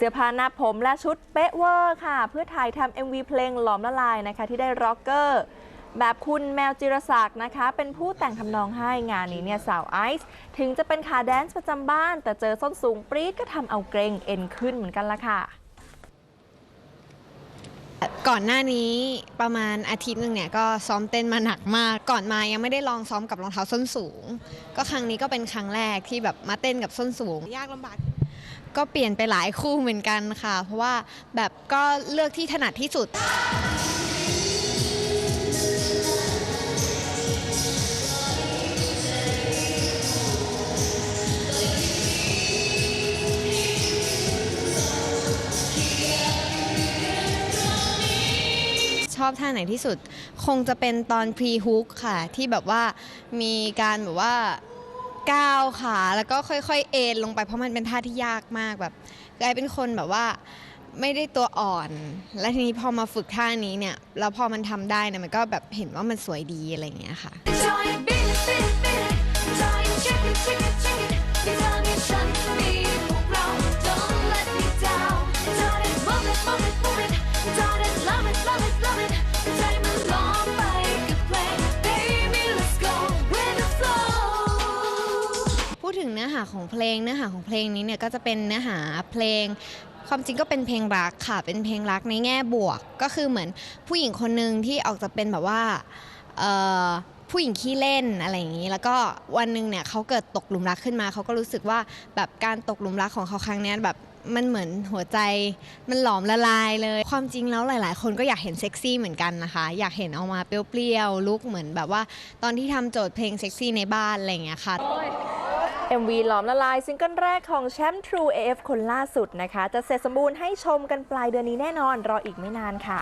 สื้อผ้าหน้าผมและชุดเป๊ะเวอร์ค่ะ เพื่อถ่ายทำ MV เพลงหลอมละลายนะคะที่ได้ร็อกเกอร์แบบคุณแมวจิรศักดิ์นะคะ เป็นผู้แต่งทำนองให้งานนี้เนี่ยสาวไอซ์ถึงจะเป็นขาแดนซ์ประจำบ้าน แต่เจอส้นสูงปรี๊ดก็ทำเอาเกรงเอ็นขึ้นเหมือนกันละค่ะ ก่อนหน้านี้ประมาณอาทิตย์หนึ่งเนี่ยก็ซ้อมเต้นมาหนักมาก ก่อนมายังไม่ได้ลองซ้อมกับรองเท้าส้นสูง ก็ครั้งนี้ก็เป็นครั้งแรกที่แบบมาเต้นกับส้นสูง ยากลำบาก ก็เปลี่ยนไปหลายคู่เหมือนกันค่ะ เพราะว่าแบบก็เลือกที่ถนัดที่สุด ชอบท่าไหนที่สุด คงจะเป็นตอนพรีฮุกค่ะ ที่แบบว่ามีการแบบว่า ก้าวขาแล้วก็ค่อยๆ เอ็นลงไปเพราะมันเป็นท่าที่ยากมากแบบกลายเป็นคนแบบว่าไม่ได้ตัวอ่อน และทีนี้พอมาฝึกท่านี้เนี่ยแล้วพอมันทำได้เนี่ยมันก็แบบเห็นว่ามันสวยดีอะไรอย่างเงี้ยค่ะ Joy beat it beat it beat it Joy check it check it นื้อหาของเพลงเนื้อหาของเพลงนี้เนี่ยก็จะเป็นเนื้อหาเพลง ความจริงก็เป็นเพลงรักค่ะ เป็นเพลงรักในแง่บวก ก็คือเหมือนผู้หญิงคนหนึ่งที่ออกจะเป็นแบบว่าผู้หญิงขี้เล่นอะไรอย่างนี้ แล้วก็วันหนึ่งเนี่ยเขาเกิดตกหลุมรักขึ้นมา เขาก็รู้สึกว่าแบบการตกหลุมรักของเขาครั้งนี้แบบมันเหมือนหัวใจมันหลอมละลายเลย ความจริงแล้วหลาย ๆ คนก็อยากเห็นเซ็กซี่เหมือนกันนะคะ อยากเห็นเอามาเปรี้ยวๆลุกเหมือนแบบว่า ตอนที่ทำโจทย์เพลงเซ็กซี่ในบ้านอะไรอย่างเงี้ยค่ะ MV หลอมละลายซิงเกิลแรกของแชมป์ True AF คนล่าสุดนะคะ จะเสร็จสมบูรณ์ให้ชมกันปลายเดือนนี้แน่นอน รออีกไม่นานค่ะ